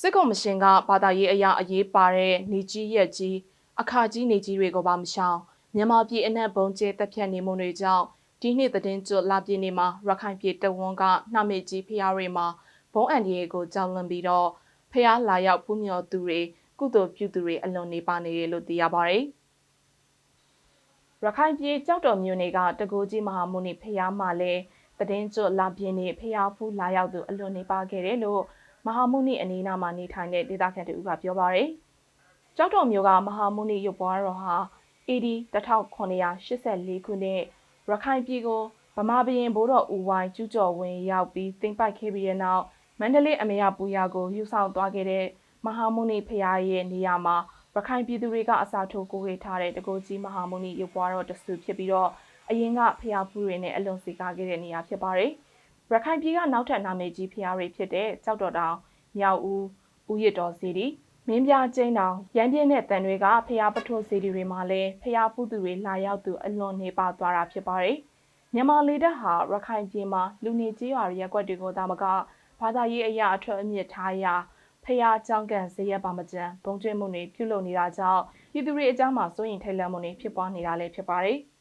စစ်ကောင်မရှင်ကဘာသာရေးအရာအရေးပါတဲ့နေကြီးရက်ကြီးအခါကြီးနေကြီးတွေကိုပါမရှောင်မြန်မာပြည်အနှံ့ဘုံကျဲတက်ဖြတ်နေမှုတွေကြောင့်ဒီနှစ်သတင်းကျွတ်လာပြည်နေမှာရခိုင်ပြည်တဝန်းကနှမေကြီးဖျားတွေမှာဘုံအန်ဒီယေကိုကြောက်လွန်ပြီးတော့ဖျားလာရောက်ပူးမြော်သူတွေကုသိုလ်ပြုသူတွေအလွန်နေပါနေတယ်လို့သိရပါတယ်ရခိုင်ပြည်ကြောက်တော်မြို့နယ်ကတကူကြီးမဟာမုနိဖျားမှာလည်းသတင်းကျွတ်လာပြင်းနေဖျားဖူးလာရောက်သူအလွန်နေပါခဲ့တယ်လို့ မဟာမုနိအနီးနားမှာနေထိုင်တဲ့ဒေသခံတူကပြောပါရယ်။ကြောက်တော်မျိုးကမဟာမုနိရုပ်ပွားတော်ဟာ AD 1984ခုနှစ်ရခိုင်ပြည်ကိုဗမာပြည်ရင်ဘိုးတော်ဦးဝိုင်းကျူးကျော်ဝင်ရောက်ပြီးသိမ်းပိုက်ခဲ့ပြီးတဲ့နောက်မန္တလေးအမေရပူရကိုယူဆောင်သွားခဲ့တဲ့မဟာမုနိဖရာရဲ့နေရာမှာရခိုင်ပြည်သူတွေကအစာထိုးကိုဝေထားတဲ့တကိုကြီးမဟာမုနိရုပ်ပွားတော်တဆူဖြစ်ပြီးတော့အရင်ကဖရာဖူးတွေနဲ့အလွန်စီကားခဲ့တဲ့နေရာဖြစ်ပါတယ်။ ရခိုင်ပြည်ကနောက်ထပ်နာမည်ကြီးဖျားတွေဖြစ်တဲ့ကြောက်တော်တောင်မြောက်ဦးဦးရစ်တော်စီဒီမင်းပြကျင်းတောင်ရမ်းပြင်းတဲ့တန်တွေကဖျားပထိုးစီဒီတွေမှာလည်းဖျားဖူးသူတွေလာရောက်သူအလွန်နေပါသွားတာဖြစ်ပါတယ်။မြန်မာလေတပ်ဟာရခိုင်ပြည်မှာလူနေကြီးရွာရက်ွက်တွေကိုသာမကဘာသာရေးအရာအထွတ်အမြင့်ထားရာဖျားကြောင်းကန်ဇရက်ပါမကြံဘုံကျွေးမှုတွေပြုလုပ်နေတာကြောင့်ပြည်သူတွေအကြောင်းမှာစိုးရင်ထိတ်လန့်မှုတွေဖြစ်ပွားနေတာလည်းဖြစ်ပါတယ်။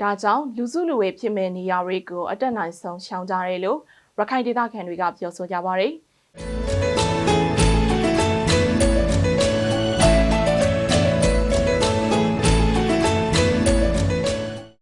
ဒါကြောင့်လူစုလူဝေးဖြစ်မဲ့နေရာတွေကိုအတက်နိုင်ဆုံးရှောင်ကြရဲလို့ရခိုင်ဒေသခံတွေကပြောဆိုကြပါရယ်။